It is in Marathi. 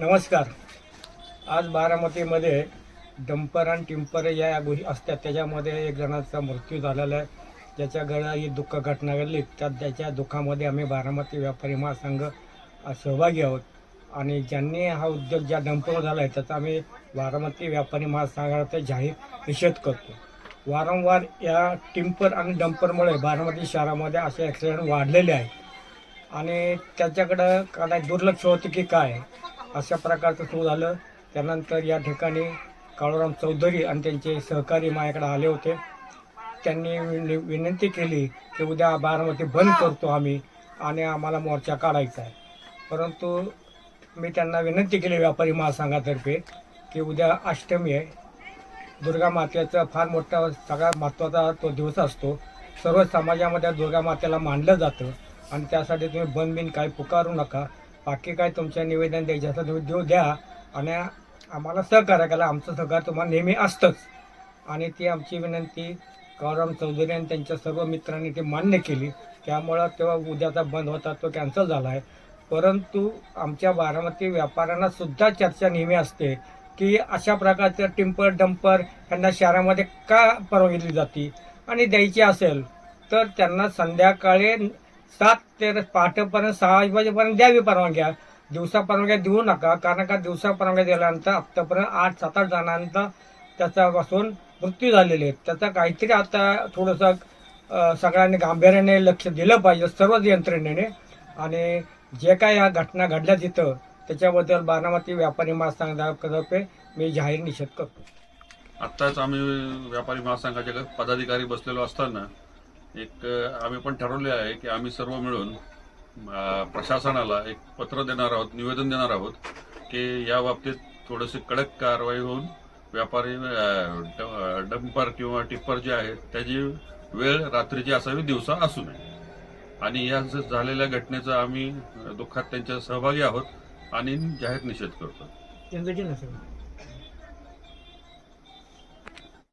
नमस्कार. आज बारामतीमध्ये डंपर आणि टिंपर या गोष्टी असतात. त्याच्यामध्ये एक जणाचा मृत्यू झालेला आहे. ज्याच्या गळा ही दुःख घटना घडली. त्या त्याच्या दुःखामध्ये आम्ही बारामती व्यापारी महासंघ सहभागी आहोत. आणि ज्यांनी हा उद्योग ज्या डंपरवर झाला आहे त्याचा आम्ही बारामती व्यापारी महासंघाचा जाहीर निषेध करतो. वारंवार या टिंपर आणि डंपरमुळे बारामती शहरामध्ये असे ॲक्सिडेंट वाढलेले आहेत. आणि त्याच्याकडं काय दुर्लक्ष होतं की काय? अशा प्रकारचं सुरू झालं. त्यानंतर या ठिकाणी काळूराम चौधरी आणि त्यांचे सहकारी माझ्याकडे आले होते. त्यांनी विनंती केली की उद्या बारामती बंद करतो आम्ही आणि आम्हाला मोर्चा काढायचा आहे. परंतु मी त्यांना विनंती केली व्यापारी महासंघातर्फे की उद्या अष्टमी आहे. दुर्गा मातेचा फार मोठा सगळ्यात महत्त्वाचा तो दिवस असतो. सर्व समाजामध्ये दुर्गा मातेला मानलं जातं आणि त्यासाठी तुम्ही बंद बिन काही पुकारू नका. बाकी काय तुमच्या निवेदन द्यायचं असं तुम्ही देऊ द्या. आणि आम्हाला सहकार्य करा. आमचं सहकार्य तुम्हाला नेहमी असतंच. आणि ती आमची विनंती गौरव चौधरी आणि त्यांच्या सर्व मित्रांनी ती मान्य केली. त्यामुळं तेव्हा उद्याचा बंद होता तो कॅन्सल झाला आहे परंतु आमच्या बारामती व्यापाऱ्यांना सुद्धा चर्चा नेहमी असते की अशा प्रकारचं टिंपर डंपर यांना शहरामध्ये का परवानगी दिली जाते? आणि द्यायची असेल तर त्यांना संध्याकाळी सात ते पहाटेपर्यंत सहा वाजेपर्यंत द्यावी परवानग्या. दिवसा परवानग्या देऊ नका कारण का दिवसा परवानग्या दिल्यानंतर आत्तापर्यंत आठ सात आठ जणांचा त्याच्यापासून मृत्यू झालेले आहेत. त्याचा काहीतरी आता थोडंसं सगळ्यांनी गांभीर्याने लक्ष दिलं पाहिजे सर्वच यंत्रणेने. आणि जे काय या घटना घडल्या तिथं त्याच्याबद्दल बारामती व्यापारी महासंघातर्फे मी जाहीर निषेध करतो. आत्ताच आम्ही व्यापारी महासंघाच्या पदाधिकारी बसलेलो असताना एक आम्ही पण ठरवले आहे की आम्ही सर्व मिळून प्रशासनाला एक पत्र देणार आहोत निवेदन देणार आहोत की या बाबतीत थोडीशी कडक कारवाई होऊन व्यापारी ड- डंपर किंवा टिप्पर जे आहेत त्याची वेळ रात्रीची असावी दिवसा असू नये. आणि या झालेल्या घटनेचा आम्ही दुःखात त्यांच्या सहभागी आहोत आणि जाहीर निषेध करतो.